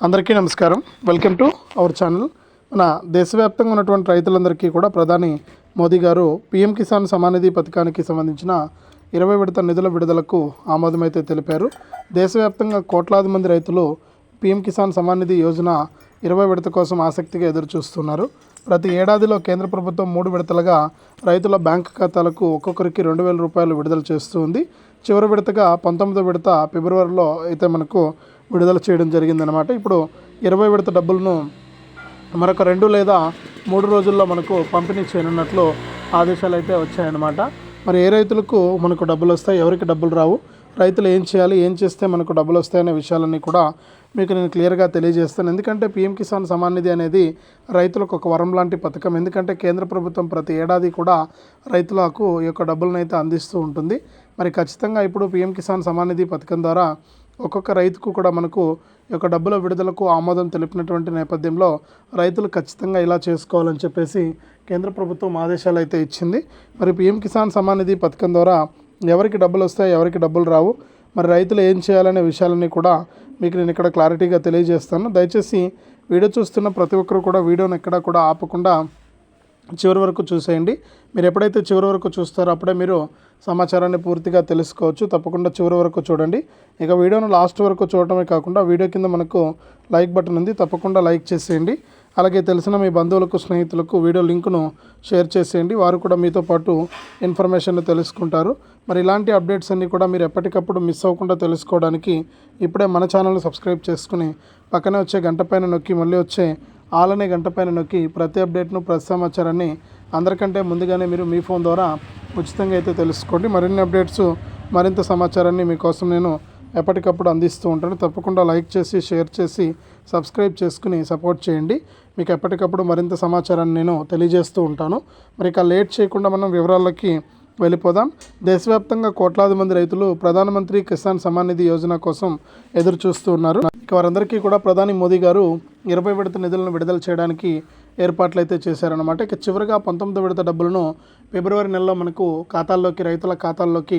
అందరికీ నమస్కారం. Welcome to our channel. మన దేశవ్యాప్తంగా ఉన్నటువంటి రైతులందరికీ కూడా ప్రధాని మోదీ గారు పీఎం కిసాన్ సమానిధి పథకానికి సంబంధించిన ఇరవై విడత నిధుల విడుదలకు ఆమోదమైతే తెలిపారు. దేశవ్యాప్తంగా కోట్లాది మంది రైతులు పీఎం కిసాన్ సమానిధి యోజన ఇరవై విడత కోసం ఆసక్తిగా ఎదురు చూస్తున్నారు ప్రతి ఏడాదిలో కేంద్ర ప్రభుత్వం మూడు విడతలుగా రైతుల బ్యాంక్ ఖాతాలకు ఒక్కొక్కరికి రెండు వేల రూపాయలు విడుదల చేస్తూ ఉంది. చివరి విడతగా పంతొమ్మిదో విడత ఫిబ్రవరిలో అయితే మనకు విడుదల చేయడం జరిగిందనమాట ఇప్పుడు ఇరవై విడత డబ్బులను మరొక రెండు లేదా మూడు రోజుల్లో మనకు పంపిణీ చేయనున్నట్లు ఆదేశాలు అయితే వచ్చాయన్నమాట. మరి ఏ రైతులకు మనకు డబ్బులు వస్తాయి? ఎవరికి డబ్బులు రావు? రైతులు ఏం చేయాలి? ఏం చేస్తే మనకు డబ్బులు వస్తాయనే విషయాలన్నీ కూడా మీకు నేను క్లియర్గా తెలియజేస్తాను. ఎందుకంటే పీఎం కిసాన్ సమాన్ నిధి అనేది రైతులకు ఒక వరం లాంటి పథకం. ఎందుకంటే కేంద్ర ప్రభుత్వం ప్రతి ఏడాది కూడా రైతులకు ఈ యొక్క డబ్బులను అయితే అందిస్తూ ఉంటుంది. మరి ఖచ్చితంగా ఇప్పుడు పీఎం కిసాన్ సమాన్ నిధి పథకం ద్వారా ఒక్కొక్క రైతుకు కూడా మనకు ఈ యొక్క డబ్బుల విడుదలకు ఆమోదం తెలిపినటువంటి నేపథ్యంలో రైతులు ఖచ్చితంగా ఇలా చేసుకోవాలని చెప్పేసి కేంద్ర ప్రభుత్వం ఆదేశాలు అయితే ఇచ్చింది. మరి పీఎం కిసాన్ సమాన్ నిధి పథకం ద్వారా ఎవరికి డబ్బులు వస్తాయి ఎవరికి డబ్బులు రావు మరి రైతులు ఏం చేయాలనే విషయాలన్నీ కూడా మీకు నేను ఇక్కడ క్లారిటీగా తెలియజేస్తాను. దయచేసి వీడియో చూస్తున్న ప్రతి ఒక్కరు కూడా వీడియోని ఎక్కడా కూడా ఆపకుండా చివరి వరకు చూసేయండి. మీరు ఎప్పుడైతే చివరి వరకు చూస్తారో అప్పుడే మీరు సమాచారాన్ని పూర్తిగా తెలుసుకోవచ్చు. తప్పకుండా చివరి వరకు చూడండి. ఇక వీడియోను లాస్ట్ వరకు చూడటమే కాకుండా వీడియో కింద మనకు లైక్ బటన్ ఉంది. తప్పకుండా లైక్ చేసేయండి. అలాగే తెలిసిన మీ బంధువులకు స్నేహితులకు వీడియో లింకును షేర్ చేసేయండి. వారు కూడా మీతో పాటు ఇన్ఫర్మేషన్ తెలుసుకుంటారు. మరి ఇలాంటి అప్డేట్స్ అన్నీ కూడా మీరు ఎప్పటికప్పుడు మిస్ అవ్వకుండా తెలుసుకోవడానికి ఇప్పుడే మన ఛానల్ని సబ్స్క్రైబ్ చేసుకుని పక్కనే వచ్చే గంట పైన నొక్కి మళ్ళీ వచ్చే ఆలనే గంట పైన నొక్కి ప్రతి అప్డేట్ను ప్రతి సమాచారాన్ని అందరికంటే ముందుగానే మీరు మీ ఫోన్ ద్వారా ఉచితంగా అయితే తెలుసుకోండి. మరిన్ని అప్డేట్స్ మరింత సమాచారాన్ని మీకోసం నేను ఎప్పటికప్పుడు అందిస్తూ ఉంటాను. తప్పకుండా లైక్ చేసి షేర్ చేసి సబ్స్క్రైబ్ చేసుకుని సపోర్ట్ చేయండి. మీకు ఎప్పటికప్పుడు మరింత సమాచారాన్ని నేను తెలియజేస్తూ ఉంటాను. మరి ఇక లేట్ చేయకుండా మనం వివరాల్లోకి వెళ్ళిపోదాం. దేశవ్యాప్తంగా కోట్లాది మంది రైతులు ప్రధానమంత్రి కిసాన్ సమ్మాన్ నిధి యోజన కోసం ఎదురు చూస్తూ ఉన్నారు. ఇక వారందరికీ కూడా ప్రధాని మోదీ గారు ఇరవై విడత నిధులను విడుదల చేయడానికి ఏర్పాట్లు అయితే చేశారనమాట ఇక చివరిగా పంతొమ్మిది విడత డబ్బులను ఫిబ్రవరి నెలలో మనకు ఖాతాల్లోకి రైతుల ఖాతాల్లోకి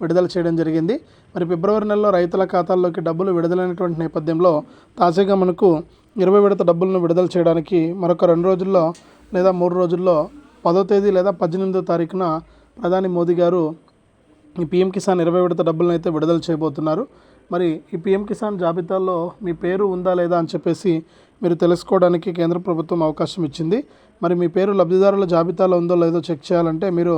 విడుదల చేయడం జరిగింది. మరి ఫిబ్రవరి నెలలో రైతుల ఖాతాల్లోకి డబ్బులు విడుదలైనటువంటి నేపథ్యంలో తాజాగా మనకు ఇరవై విడత డబ్బులను విడుదల చేయడానికి మరొక రెండు రోజుల్లో లేదా మూడు రోజుల్లో పదో తేదీ లేదా పద్దెనిమిదో తారీఖున ప్రధాని మోదీ గారు ఈ పీఎం కిసాన్ ఇరవై విడత డబ్బులను అయితే విడుదల చేయబోతున్నారు. మరి ఈ పీఎం కిసాన్ జాబితాలో మీ పేరు ఉందా లేదా అని చెప్పేసి మీరు తెలుసుకోవడానికి కేంద్ర ప్రభుత్వం అవకాశం ఇచ్చింది. మరి మీ పేరు లబ్ధిదారుల జాబితాలో ఉందో లేదో చెక్ చేయాలంటే మీరు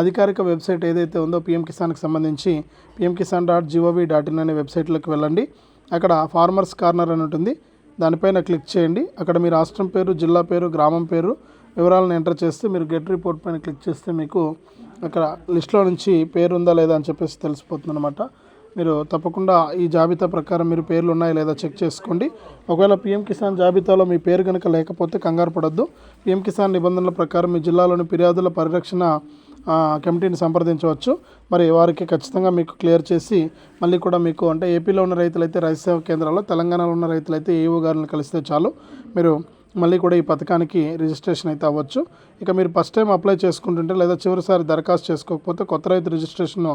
అధికారిక వెబ్సైట్ ఏదైతే ఉందో పిఎం కిసాన్కి సంబంధించి PM Kisan dot G O V dot in అనే వెబ్సైట్లోకి వెళ్ళండి. అక్కడ ఫార్మర్స్ కార్నర్ అని ఉంటుంది. దానిపైన క్లిక్ చేయండి. అక్కడ మీ రాష్ట్రం పేరు జిల్లా పేరు గ్రామం పేరు వివరాలను ఎంటర్ చేస్తే మీరు గెట్ రిపోర్ట్ పైన క్లిక్ చేస్తే మీకు అక్కడ లిస్ట్లో నుంచి పేరు ఉందా లేదా అని చెప్పేసి తెలిసిపోతుంది అనమాట మీరు తప్పకుండా ఈ జాబితా ప్రకారం మీరు పేర్లు ఉన్నాయా లేదా చెక్ చేసుకోండి. ఒకవేళ పీఎం కిసాన్ జాబితాలో మీ పేరు కనుక లేకపోతే కంగారు పడద్దు. పీఎం కిసాన్ నిబంధనల ప్రకారం మీ జిల్లాలోని ఫిర్యాదుల పరిరక్షణ కమిటీని సంప్రదించవచ్చు. మరి వారికి ఖచ్చితంగా మీకు క్లియర్ చేసి మళ్ళీ కూడా మీకు అంటే ఏపీలో ఉన్న రైతులైతే రైతు సేవా కేంద్రాల్లో తెలంగాణలో ఉన్న రైతులైతే ఏఓ గారిని కలిస్తే చాలు. మీరు మళ్ళీ కూడా ఈ పథకానికి రిజిస్ట్రేషన్ అయితే అవ్వచ్చు. ఇక మీరు ఫస్ట్ టైం అప్లై చేసుకుంటుంటే లేదా చివరిసారి దరఖాస్తు చేసుకోకపోతే కొత్త రైతు రిజిస్ట్రేషన్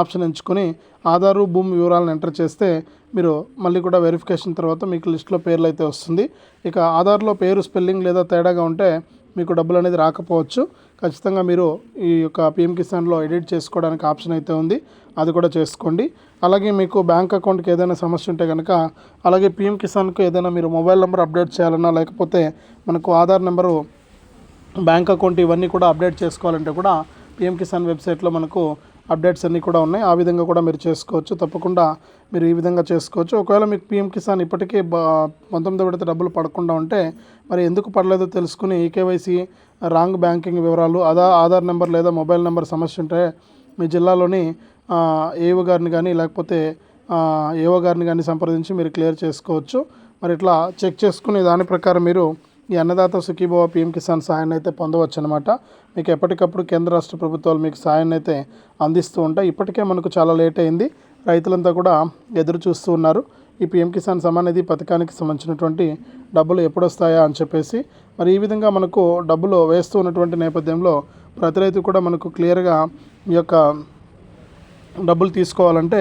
ఆప్షన్ ఎంచుకొని ఆధారు భూమి వివరాలను ఎంటర్ చేస్తే మీరు మళ్ళీ కూడా వెరిఫికేషన్ తర్వాత మీకు లిస్ట్లో పేర్లు అయితే వస్తుంది. ఇక ఆధార్లో పేరు స్పెల్లింగ్ లేదా తేడాగా ఉంటే మీకు డబ్బులు అనేది రాకపోవచ్చు. ఖచ్చితంగా మీరు ఈ యొక్క పిఎం కిసాన్లో ఎడిట్ చేసుకోవడానికి ఆప్షన్ అయితే ఉంది. అది కూడా చేసుకోండి. అలాగే మీకు బ్యాంక్ అకౌంట్కి ఏదైనా సమస్య ఉంటే కనుక అలాగే పిఎం కిసాన్కు ఏదైనా మీరు మొబైల్ నెంబర్ అప్డేట్ చేయాలన్నా లేకపోతే మనకు ఆధార్ నెంబరు బ్యాంక్ అకౌంట్ ఇవన్నీ కూడా అప్డేట్ చేసుకోవాలంటే కూడా పిఎం కిసాన్ వెబ్సైట్లో మనకు అప్డేట్స్ అన్నీ కూడా ఉన్నాయి. ఆ విధంగా కూడా మీరు చేసుకోవచ్చు. తప్పకుండా మీరు ఈ విధంగా చేసుకోవచ్చు. ఒకవేళ మీకు పిఎం కిసాన్ ఇప్పటికే పంతొమ్మిదో పంతొమ్మిది విడత డబ్బులు పడకుండా ఉంటే మరి ఎందుకు పడలేదో తెలుసుకుని ఈకేవైసీ రాంగ్ బ్యాంకింగ్ వివరాలు అదా ఆధార్ నెంబర్ లేదా మొబైల్ నెంబర్ సమస్య ఉంటే మీ జిల్లాలోని ఏఓ గారిని కానీ లేకపోతే ఏఓ గారిని కానీ సంప్రదించి మీరు క్లియర్ చేసుకోవచ్చు. మరి ఇట్లా చెక్ చేసుకుని దాని ప్రకారం మీరు ఈ అన్నదాత సుఖీభవ పిఎం కిసాన్ సాయాన్ని అయితే పొందవచ్చు అనమాట మీకు ఎప్పటికప్పుడు కేంద్ర రాష్ట్ర ప్రభుత్వాలు మీకు సాయాన్ని అయితే అందిస్తూ ఉంటాయి. ఇప్పటికే మనకు చాలా లేట్ అయింది. రైతులంతా కూడా ఎదురు చూస్తూ ఉన్నారు. ఈ పిఎం కిసాన్ సమాన్ నిధి పథకానికి సంబంధించినటువంటి డబ్బులు ఎప్పుడొస్తాయా అని చెప్పేసి మరి ఈ విధంగా మనకు డబ్బులు వేస్తూ ఉన్నటువంటి నేపథ్యంలో ప్రతి రైతు కూడా మనకు క్లియర్గా ఈ యొక్క డబ్బులు తీసుకోవాలంటే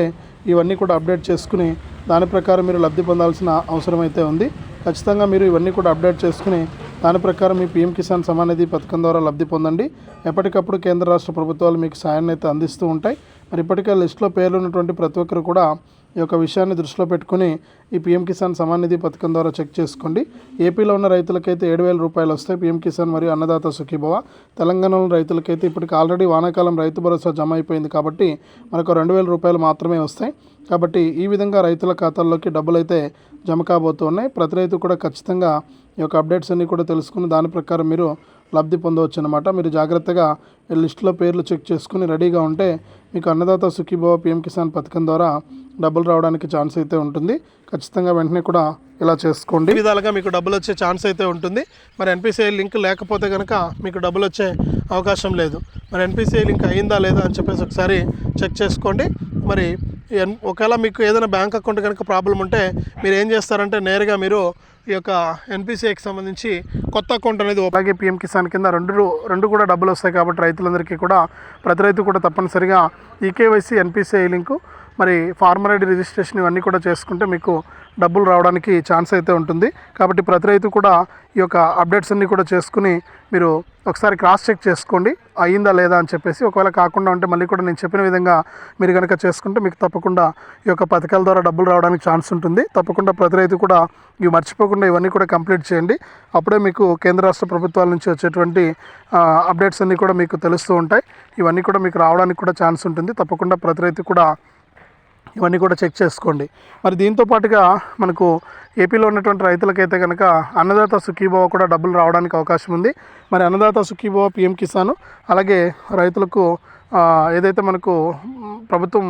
ఇవన్నీ కూడా అప్డేట్ చేసుకుని దాని ప్రకారం మీరు లబ్ధి పొందాల్సిన అవసరం అయితే ఉంది. ఖచ్చితంగా మీరు ఇవన్నీ కూడా అప్డేట్ చేసుకుని దాని ప్రకారం మీ పీఎం కిసాన్ సమానిధి పథకం ద్వారా లబ్ధి పొందండి. ఎప్పటికప్పుడు కేంద్ర రాష్ట్ర ప్రభుత్వాలు మీకు సాయాన్ని అయితే అందిస్తూ ఉంటాయి. మరి ఇప్పటికే లిస్టులో పేర్లు ఉన్నటువంటి ప్రతి ఒక్కరు కూడా ఈ యొక్క విషయాన్ని దృష్టిలో పెట్టుకుని ఈ పీఎం కిసాన్ సమాన్ నిధి పథకం ద్వారా చెక్ చేసుకోండి. ఏపీలో ఉన్న రైతులకైతే ఏడు వేల రూపాయలు వస్తాయి పీఎం కిసాన్ మరియు అన్నదాత సుఖీభవ. తెలంగాణలో రైతులకైతే ఇప్పటికి ఆల్రెడీ వానాకాలం రైతు భరోసా జమ అయిపోయింది కాబట్టి మనకు రెండు వేల రూపాయలు మాత్రమే వస్తాయి. కాబట్టి ఈ విధంగా రైతుల ఖాతాల్లోకి డబ్బులు అయితే జమ కాబోతున్నాయి ప్రతి రైతు కూడా ఖచ్చితంగా ఈ యొక్క అప్డేట్స్ అన్నీ కూడా తెలుసుకుని దాని ప్రకారం మీరు లబ్ధి పొందవచ్చు అనమాట మీరు జాగ్రత్తగా లిస్టులో పేర్లు చెక్ చేసుకుని రెడీగా ఉంటే మీకు అన్నదాత సుఖీభవ పిఎం కిసాన్ పథకం ద్వారా డబ్బులు రావడానికి ఛాన్స్ అయితే ఉంటుంది. ఖచ్చితంగా వెంటనే కూడా ఇలా చేసుకోండి. విధాలుగా మీకు డబ్బులు వచ్చే ఛాన్స్ అయితే ఉంటుంది. మరి ఎన్పిసిఐ లింక్ లేకపోతే కనుక మీకు డబ్బులు వచ్చే అవకాశం లేదు. మరి ఎన్పిసిఐ లింక్ అయిందా లేదా అని చెప్పేసి ఒకసారి చెక్ చేసుకోండి. మరి ఒకవేళ మీకు ఏదైనా బ్యాంక్ అకౌంట్ కనుక ప్రాబ్లం ఉంటే మీరు ఏం చేస్తారంటే నేరుగా మీరు ఈ యొక్క ఎన్పిసిఐకి సంబంధించి కొత్త అకౌంట్ అనేది అలాగే పిఎం కిసాన్ కింద రెండు రెండు కూడా డబ్బులు వస్తాయి కాబట్టి రైతులందరికీ కూడా ప్రతి రైతు కూడా తప్పనిసరిగా ఈకేవైసీ ఎన్పిసిఐ లింకు మరి ఫార్మర్ ఐడి రిజిస్ట్రేషన్ ఇవన్నీ కూడా చేసుకుంటే మీకు డబ్బులు రావడానికి ఛాన్స్ అయితే ఉంటుంది. కాబట్టి ప్రతి రైతు కూడా ఈ యొక్క అప్డేట్స్ అన్నీ కూడా చేసుకుని మీరు ఒకసారి క్రాస్ చెక్ చేసుకోండి. అయ్యిందా లేదా అని చెప్పేసి ఒకవేళ కాకుండా ఉంటే మళ్ళీ కూడా నేను చెప్పిన విధంగా మీరు కనుక చేసుకుంటే మీకు తప్పకుండా ఈ యొక్క పథకాల ద్వారా డబ్బులు రావడానికి ఛాన్స్ ఉంటుంది. తప్పకుండా ప్రతి రైతు కూడా ఇవి మర్చిపోకుండా ఇవన్నీ కూడా కంప్లీట్ చేయండి. అప్పుడే మీకు కేంద్ర రాష్ట్ర ప్రభుత్వాల నుంచి వచ్చేటువంటి అప్డేట్స్ అన్నీ కూడా మీకు తెలుస్తూ ఉంటాయి. ఇవన్నీ కూడా మీకు రావడానికి కూడా ఛాన్స్ ఉంటుంది. తప్పకుండా ప్రతి రైతు కూడా ఇవన్నీ కూడా చెక్ చేసుకోండి. మరి దీంతో పాటుగా మనకు ఏపీలో ఉన్నటువంటి రైతులకైతే కనుక అన్నదాత సుఖీభావ కూడా డబ్బులు రావడానికి అవకాశం ఉంది. మరి అన్నదాత సుఖీభావ పిఎం కిసాన్ అలాగే రైతులకు ఏదైతే మనకు ప్రభుత్వం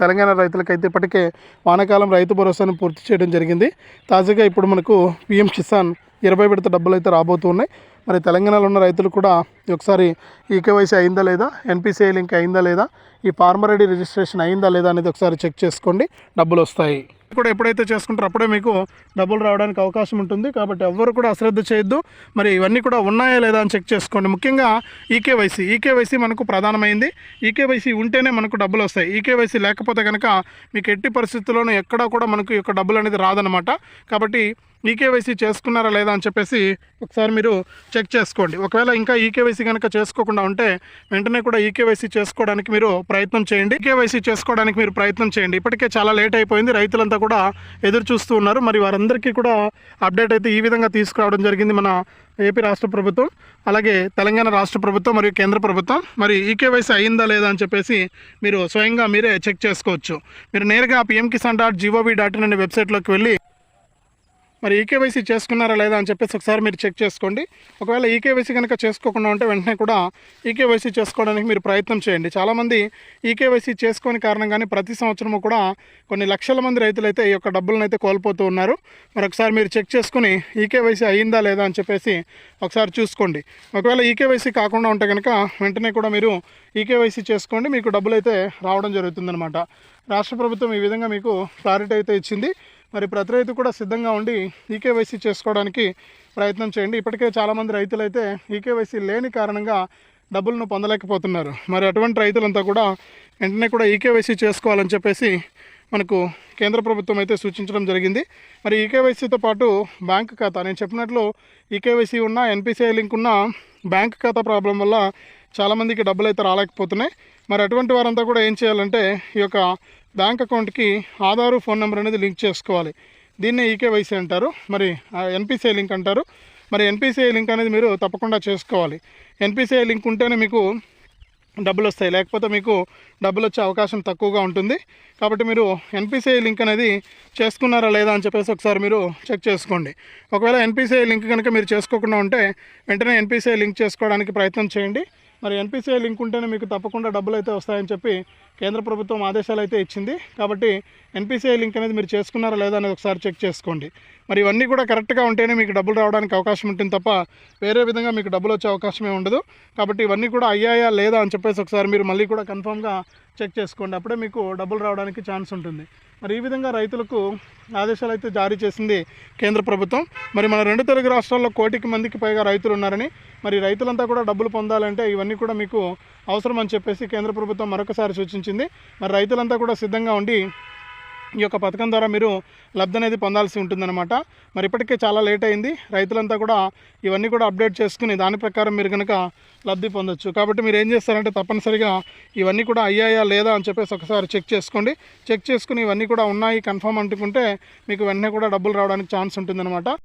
తెలంగాణ రైతులకైతే ఇప్పటికే వానాకాలం రైతు భరోసాను పూర్తి చేయడం జరిగింది. తాజాగా ఇప్పుడు మనకు పిఎం కిసాన్ ఇరవై విడత డబ్బులు అయితే రాబోతున్నాయి మరి తెలంగాణలో ఉన్న రైతులు కూడా ఒకసారి ఈకేవైసీ అయిందా లేదా? ఎన్పిసిఐ లింక్ అయిందా లేదా? ఈ ఫార్మర్ ఐడి రిజిస్ట్రేషన్ అయిందా లేదా అనేది ఒకసారి చెక్ చేసుకోండి. డబ్బులు వస్తాయి. కూడా ఎప్పుడైతే చేసుకుంటారో అప్పుడే మీకు డబ్బులు రావడానికి అవకాశం ఉంటుంది. కాబట్టి ఎవ్వరు కూడా అశ్రద్ధ చేయొద్దు. మరి ఇవన్నీ కూడా ఉన్నాయా లేదా అని చెక్ చేసుకోండి. ముఖ్యంగా ఈకేవైసీ. ఈకేవైసీ మనకు ప్రధానమైంది. ఈకేవైసీ ఉంటేనే మనకు డబ్బులు వస్తాయి. ఈకేవైసీ లేకపోతే కనుక మీకు ఎట్టి పరిస్థితుల్లోనూ ఎక్కడా కూడా మనకు ఈ యొక్క డబ్బులు అనేది రాదనమాట కాబట్టి ఈకేవైసీ చేసుకున్నారా లేదా అని చెప్పేసి ఒకసారి మీరు చెక్ చేసుకోండి. ఒకవేళ ఇంకా ఈకేవైసీ కనుక చేసుకోకుండా ఉంటే వెంటనే కూడా ఈకేవైసీ చేసుకోవడానికి మీరు ప్రయత్నం చేయండి. కేవైసీ చేసుకోవడానికి మీరు ప్రయత్నం చేయండి. ఇప్పటికే చాలా లేట్ అయిపోయింది. రైతులంతా కూడా ఎదురు చూస్తూ ఉన్నారు. మరి వారందరికీ కూడా అప్డేట్ అయితే ఈ విధంగా తీసుకురావడం జరిగింది మన ఏపీ రాష్ట్ర ప్రభుత్వం అలాగే తెలంగాణ రాష్ట్ర ప్రభుత్వం మరియు కేంద్ర ప్రభుత్వం. మరి కేవైసీ అయిందా లేదా అని చెప్పేసి మీరు స్వయంగా మీరే చెక్ చేసుకోవచ్చు. మీరు నేరుగా PM Kisan dot G O V dot in అనే వెబ్సైట్లోకి వెళ్ళి మరి ఈకేవైసీ చేసుకున్నారా లేదా అని చెప్పేసి ఒకసారి మీరు చెక్ చేసుకోండి. ఒకవేళ ఈకేవైసీ కనుక చేసుకోకుండా ఉంటే వెంటనే కూడా ఈకేవైసీ చేసుకోవడానికి మీరు ప్రయత్నం చేయండి. చాలామంది ఈకేవైసీ చేసుకోని కారణంగానే ప్రతి సంవత్సరము కూడా కొన్ని లక్షల మంది రైతులు అయితే ఈ యొక్క డబ్బులను అయితే కోల్పోతూ ఉన్నారు. మరి ఒకసారి మీరు చెక్ చేసుకుని ఈకేవైసీ అయిందా లేదా అని చెప్పేసి ఒకసారి చూసుకోండి. ఒకవేళ ఈకేవైసీ కాకుండా ఉంటే కనుక వెంటనే కూడా మీరు ఈకేవైసీ చేసుకోండి. మీకు డబ్బులు అయితే రావడం జరుగుతుందన్నమాట. రాష్ట్ర ప్రభుత్వం ఈ విధంగా మీకు క్లారిటీ అయితే ఇచ్చింది. మరి ప్రతి రైతు కూడా సిద్ధంగా ఉండి ఈకేవైసీ చేసుకోవడానికి ప్రయత్నం చేయండి. ఇప్పటికే చాలామంది రైతులు అయితే ఈకేవైసీ లేని కారణంగా డబ్బులను పొందలేకపోతున్నారు. మరి అటువంటి రైతులంతా కూడా వెంటనే కూడా ఈకేవైసీ చేసుకోవాలని చెప్పేసి మనకు కేంద్ర ప్రభుత్వం అయితే సూచించడం జరిగింది. మరి ఈకేవైసీతో పాటు బ్యాంక్ ఖాతా నేను చెప్పినట్లు ఈకేవైసీ ఉన్న ఎన్పిసిఐ లింక్ ఉన్న బ్యాంక్ ఖాతా ప్రాబ్లం వల్ల చాలామందికి డబ్బులు అయితే రాలేకపోతున్నాయి. మరి అటువంటి వారంతా కూడా ఏం చేయాలంటే ఈ యొక్క బ్యాంక్ అకౌంట్కి ఆధారు ఫోన్ నెంబర్ అనేది లింక్ చేసుకోవాలి. దీన్నే ఈకేవైసీ అంటారు. మరి ఎన్పిసిఐ లింక్ అంటారు. మరి ఎన్పిసిఐ లింక్ అనేది మీరు తప్పకుండా చేసుకోవాలి. ఎన్పిసిఐ లింక్ ఉంటేనే మీకు డబ్బులు వస్తాయి. లేకపోతే మీకు డబ్బులు వచ్చే అవకాశం తక్కువగా ఉంటుంది. కాబట్టి మీరు ఎన్పిసిఐ లింక్ అనేది చేసుకున్నారా లేదా అని చెప్పేసి ఒకసారి మీరు చెక్ చేసుకోండి. ఒకవేళ ఎన్పిసిఐ లింక్ కనుక మీరు చేసుకోకుండా ఉంటే వెంటనే ఎన్పిసిఐ లింక్ చేసుకోవడానికి ప్రయత్నం చేయండి. మరి ఎన్పిసిఐ లింక్ ఉంటేనే మీకు తప్పకుండా డబ్బులు అయితే వస్తాయని చెప్పి కేంద్ర ప్రభుత్వం ఆదేశాలు అయితే ఇచ్చింది. కాబట్టి ఎన్పిసిఐ లింక్ అనేది మీరు చేసుకున్నారా లేదా అనేది ఒకసారి చెక్ చేసుకోండి. మరి ఇవన్నీ కూడా కరెక్ట్గా ఉంటేనే మీకు డబ్బులు రావడానికి అవకాశం ఉంటుంది తప్ప వేరే విధంగా మీకు డబ్బులు వచ్చే అవకాశమే ఉండదు. కాబట్టి ఇవన్నీ కూడా అయ్యాయా లేదా అని చెప్పేసి ఒకసారి మీరు మళ్ళీ కూడా కన్ఫామ్గా చెక్ చేసుకోండి. అప్పుడే మీకు డబ్బులు రావడానికి ఛాన్స్ ఉంటుంది. మరి ఈ విధంగా రైతులకు ఆదేశాలు అయితే జారీ చేసింది కేంద్ర ప్రభుత్వం. మరి మన రెండు తెలుగు రాష్ట్రాల్లో కోటికి మందికి పైగా రైతులు ఉన్నారని మరి రైతులంతా కూడా డబ్బులు పొందాలంటే ఇవన్నీ కూడా మీకు అవసరం అని చెప్పేసి కేంద్ర ప్రభుత్వం మరొకసారి సూచించింది. మరి రైతులంతా కూడా సిద్ధంగా ఉండి ఈ యొక్క పథకం ద్వారా మీరు లబ్ధి అనేది పొందాల్సి ఉంటుందన్నమాట. మరి ఇప్పటికే చాలా లేట్ అయింది. రైతులంతా కూడా ఇవన్నీ కూడా అప్డేట్ చేసుకుని దాని ప్రకారం మీరు కనుక లబ్ధి పొందొచ్చు. కాబట్టి మీరు ఏం చేస్తారంటే తప్పనిసరిగా ఇవన్నీ కూడా అయ్యాయా లేదా అని చెప్పేసి ఒకసారి చెక్ చేసుకోండి. చెక్ చేసుకుని ఇవన్నీ కూడా ఉన్నాయి కన్ఫర్మ్ అంటుకుంటే మీకు వెంటనే కూడా డబ్బులు రావడానికి ఛాన్స్ ఉంటుందన్నమాట.